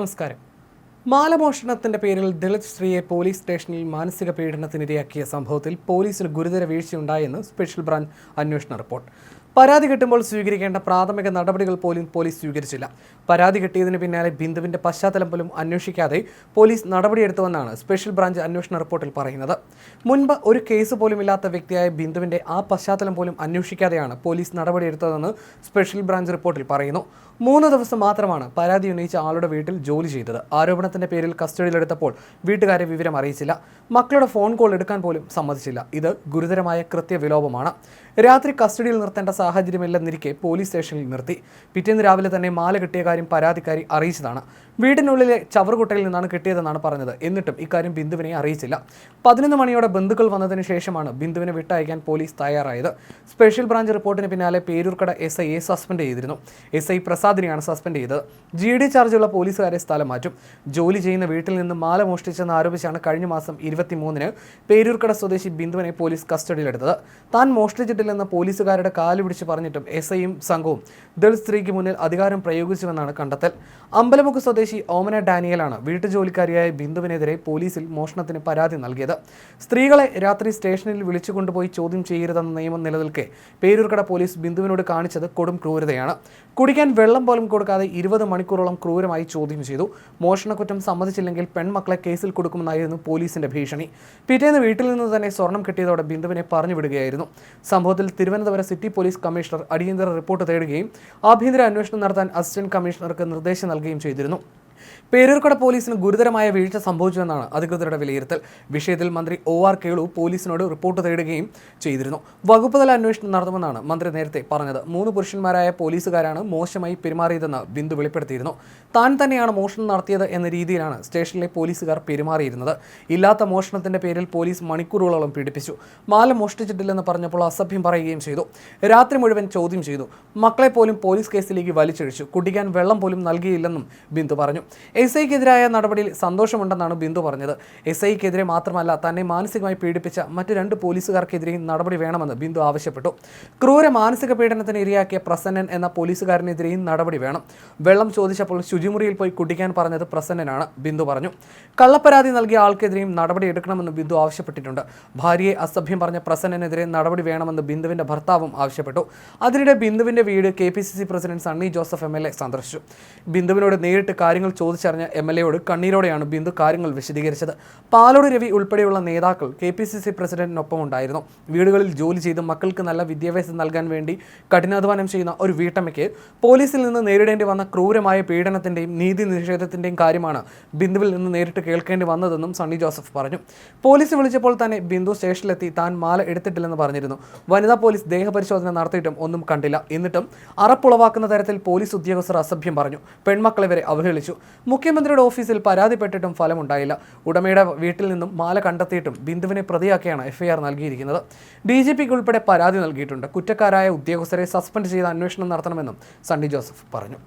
നമസ്കാരം. മാലമോഷണത്തിന്റെ പേരിൽ ദളിത് സ്ത്രീയെ പോലീസ് സ്റ്റേഷനിൽ മാനസിക പീഡനത്തിനിരയാക്കിയ സംഭവത്തിൽ പോലീസിന് ഗുരുതര വീഴ്ചയുണ്ടായെന്ന് സ്പെഷ്യൽ ബ്രാഞ്ച് അന്വേഷണ റിപ്പോർട്ട്. പരാതി കിട്ടുമ്പോൾ സ്വീകരിക്കേണ്ട പ്രാഥമിക നടപടികൾ പോലും പോലീസ് സ്വീകരിച്ചില്ല. പരാതി കിട്ടിയതിന് പിന്നാലെ ബിന്ദുവിന്റെ പശ്ചാത്തലം പോലും അന്വേഷിക്കാതെ പോലീസ് നടപടിയെടുത്തുവെന്നാണ് സ്പെഷ്യൽ ബ്രാഞ്ച് അന്വേഷണ റിപ്പോർട്ടിൽ പറയുന്നത്. മുൻപ് ഒരു കേസ് പോലും ഇല്ലാത്ത വ്യക്തിയായ ബിന്ദുവിന്റെ ആ പശ്ചാത്തലം പോലും അന്വേഷിക്കാതെയാണ് പോലീസ് നടപടിയെടുത്തതെന്ന് സ്പെഷ്യൽ ബ്രാഞ്ച് റിപ്പോർട്ടിൽ പറയുന്നു. മൂന്ന് ദിവസം മാത്രമാണ് പരാതി ഉന്നയിച്ച ആളുടെ വീട്ടിൽ ജോലി ചെയ്തത്. ആരോപണത്തിന്റെ പേരിൽ കസ്റ്റഡിയിലെടുത്തപ്പോൾ വീട്ടുകാരെ വിവരം അറിയിച്ചില്ല. മക്കളുടെ ഫോൺ കോൾ എടുക്കാൻ പോലും സമ്മതിച്ചില്ല. ഇത് ഗുരുതരമായ കൃത്യവിലോപമാണ്. രാത്രി കസ്റ്റഡിയിൽ നിർത്തേണ്ട സാഹചര്യമില്ലെന്നിരിക്കെ പോലീസ് സ്റ്റേഷനിൽ നിർത്തി. പിറ്റേന്ന് രാവിലെ തന്നെ മാല കിട്ടിയ കാര്യം പരാതിക്കാരി അറിയിച്ചതാണ്. വീടിനുള്ളിലെ ചവറുകുട്ടയിൽ നിന്നാണ് കിട്ടിയതെന്നാണ് പറഞ്ഞത്. എന്നിട്ടും ഇക്കാര്യം ബിന്ദുവിനെ അറിയിച്ചില്ല. പതിനൊന്ന് മണിയോടെ ബന്ധുക്കൾ വന്നതിന് ശേഷമാണ് ബിന്ദുവിനെ വിട്ടയക്കാൻ പോലീസ് തയ്യാറായത്. സ്പെഷ്യൽ ബ്രാഞ്ച് റിപ്പോർട്ടിന് പിന്നാലെ പേരൂർക്കട എസ് ഐയെ സസ്പെൻഡ് ചെയ്തിരുന്നു. എസ് ഐ പ്രസാദിനെയാണ് സസ്പെൻഡ് ചെയ്തത്. ജി ഡി ചാർജുള്ള പോലീസുകാരെ സ്ഥലം മാറ്റും. ജോലി ചെയ്യുന്ന വീട്ടിൽ നിന്ന് മാല മോഷ്ടിച്ചെന്ന് ആരോപിച്ചാണ് കഴിഞ്ഞ മാസം ഇരുപത്തിമൂന്നിന് പേരൂർക്കട സ്വദേശി ബിന്ദുവിനെ പോലീസ് കസ്റ്റഡിയിലെടുത്തത്. താൻ മോഷ്ടിച്ചിട്ടില്ലെന്ന പോലീസുകാരുടെ കാൽ പിടിച്ച് പറഞ്ഞിട്ടും എസ് ഐയും സംഘവും ദളിത് സ്ത്രീക്ക് മുന്നിൽ അധികാരം പ്രയോഗിച്ചുവെന്നാണ് കണ്ടെത്തൽ. അമ്പലമുക്ക് സ്വദേശി ഓമന ഡാനിയലാണ് വീട്ടുജോലിക്കാരിയായ ബിന്ദുവിനെതിരെ പോലീസിൽ മോഷണത്തിന് പരാതി നൽകിയത്. സ്ത്രീകളെ രാത്രി സ്റ്റേഷനിൽ വിളിച്ചു കൊണ്ടുപോയി ചോദ്യം ചെയ്യരുതെന്ന നിയമം നിലനിൽക്കെ പേരൂർക്കട പോലീസ് ബിന്ദുവിനോട് കാണിച്ചത് കൊടും ക്രൂരതയാണ്. കുടിക്കാൻ വെള്ളം പോലും കൊടുക്കാതെ ഇരുപത് മണിക്കൂറോളം ക്രൂരമായി ചോദ്യം ചെയ്തു. മോഷണക്കുറ്റം സമ്മതിച്ചില്ലെങ്കിൽ പെൺമക്കളെ കേസിൽ കൊടുക്കുമെന്നായിരുന്നു പോലീസിന്റെ ഭീഷണി. പിറ്റേന്ന് വീട്ടിൽ നിന്ന് തന്നെ സ്വർണം കിട്ടിയതോടെ ബിന്ദുവിനെ പറഞ്ഞു വിടുകയായിരുന്നു. സംഭവത്തിൽ തിരുവനന്തപുരം സിറ്റി പോലീസ് കമ്മീഷണർ അടിയന്തര റിപ്പോർട്ട് തേടുകയും ആഭ്യന്തര അന്വേഷണം നടത്താൻ അസിസ്റ്റന്റ് കമ്മീഷണർക്ക് നിർദ്ദേശം നൽകുകയും ചെയ്തിരുന്നു പേരൂർക്കട പോലീസിന് ഗുരുതരമായ വീഴ്ച സംഭവിച്ചുവെന്നാണ് അധികൃതരുടെ വിലയിരുത്തൽ. വിഷയത്തിൽ മന്ത്രി ഒ ആർ കേളു പോലീസിനോട് റിപ്പോർട്ട് തേടുകയും ചെയ്തിരുന്നു. വകുപ്പുതല അന്വേഷണം നടത്തുമെന്നാണ് മന്ത്രി നേരത്തെ പറഞ്ഞത്. മൂന്ന് പുരുഷന്മാരായ പോലീസുകാരാണ് മോശമായി പെരുമാറിയതെന്ന് ബിന്ദു വെളിപ്പെടുത്തിയിരുന്നു. താൻ തന്നെയാണ് മോഷണം നടത്തിയത് എന്ന രീതിയിലാണ് സ്റ്റേഷനിലെ പോലീസുകാർ പെരുമാറിയിരുന്നത്. ഇല്ലാത്ത മോഷണത്തിന്റെ പേരിൽ പോലീസ് മണിക്കൂറുകളോളം പീഡിപ്പിച്ചു. മാല മോഷ്ടിച്ചിട്ടില്ലെന്ന് പറഞ്ഞപ്പോൾ അസഭ്യം പറയുകയും ചെയ്തു. രാത്രി മുഴുവൻ ചോദ്യം ചെയ്തു. മക്കളെ പോലും പോലീസ് കേസിലേക്ക് വലിച്ചഴിച്ചു. കുടിക്കാൻ വെള്ളം പോലും നൽകിയില്ലെന്നും ബിന്ദു പറഞ്ഞു. എസ് ഐക്കെതിരായ നടപടിയിൽ സന്തോഷമുണ്ടെന്നാണ് ബിന്ദു പറഞ്ഞത്. എസ് ഐക്കെതിരെ മാത്രമല്ല തന്നെ മാനസികമായി പീഡിപ്പിച്ച മറ്റു രണ്ട് പോലീസുകാർക്കെതിരെയും നടപടി വേണമെന്ന് ബിന്ദു ആവശ്യപ്പെട്ടു. ക്രൂര മാനസിക പീഡനത്തിന് ഇരയാക്കിയ പ്രസന്നൻ എന്ന പോലീസുകാരനെതിരെയും നടപടി വേണം. വെള്ളം ചോദിച്ചപ്പോൾ ശുചിമുറിയിൽ പോയി കുടിക്കാൻ പറഞ്ഞത് പ്രസന്നനാണ് ബിന്ദു പറഞ്ഞു. കള്ളപ്പരാതി നൽകിയ ആൾക്കെതിരെയും നടപടി എടുക്കണമെന്ന് ബിന്ദു ആവശ്യപ്പെട്ടിട്ടുണ്ട്. ഭാര്യയെ അസഭ്യം പറഞ്ഞ പ്രസന്നനെതിരെ നടപടി വേണമെന്ന് ബിന്ദുവിന്റെ ഭർത്താവും ആവശ്യപ്പെട്ടു. അതിനിടെ ബിന്ദുവിന്റെ വീട് K president Sunny Joseph A സന്ദർശിച്ചു. ബിന്ദുവിനോട് നേരിട്ട് കാര്യങ്ങൾ ചോദിച്ചറിഞ്ഞ എം എൽ എയോട് കണ്ണീരോടെയാണ് ബിന്ദു കാര്യങ്ങൾ വിശദീകരിച്ചത്. പാലോട് രവി ഉൾപ്പെടെയുള്ള നേതാക്കൾ കെ പി സി സി പ്രസിഡന്റിനൊപ്പം ഉണ്ടായിരുന്നു വീടുകളിൽ ജോലി ചെയ്ത് മക്കൾക്ക് നല്ല വിദ്യാഭ്യാസം നൽകാൻ വേണ്ടി കഠിനാധ്വാനം ചെയ്യുന്ന ഒരു വീട്ടമ്മയ്ക്ക് പോലീസിൽ നിന്ന് നേരിടേണ്ടി വന്ന ക്രൂരമായ പീഡനത്തിന്റെയും നീതി നിഷേധത്തിന്റെയും കാര്യമാണ് ബിന്ദുവിൽ നിന്ന് നേരിട്ട് കേൾക്കേണ്ടി വന്നതെന്നും സണ്ണി ജോസഫ് പറഞ്ഞു. പോലീസ് വിളിച്ചപ്പോൾ തന്നെ ബിന്ദു സ്റ്റേഷനിലെത്തി താൻ മാല എടുത്തിട്ടില്ലെന്ന് പറഞ്ഞിരുന്നു. വനിതാ പോലീസ് ദേഹപരിശോധന നടത്തിയിട്ടും ഒന്നും കണ്ടില്ല. എന്നിട്ടും അറപ്പുളവാക്കുന്ന തരത്തിൽ പോലീസ് ഉദ്യോഗസ്ഥർ അസഭ്യം പറഞ്ഞു. പെൺമക്കളെ വരെ അവഹേളിച്ചു. മുഖ്യമന്ത്രിയുടെ ഓഫീസിൽ പരാതിപ്പെട്ടിട്ടും ഫലമുണ്ടായില്ല. ഉടമയുടെ വീട്ടിൽ നിന്നും മാല കണ്ടെത്തിയിട്ടും ബിന്ദുവിനെ പ്രതിയാക്കിയാണ് എഫ്ഐആർ നൽകിയിരിക്കുന്നത്. ഡി ജി പിക്ക് ഉൾപ്പെടെ പരാതി നൽകിയിട്ടുണ്ട്. കുറ്റക്കാരായ ഉദ്യോഗസ്ഥരെ സസ്പെൻഡ് ചെയ്ത് അന്വേഷണം നടത്തണമെന്നും സണ്ണി ജോസഫ് പറഞ്ഞു.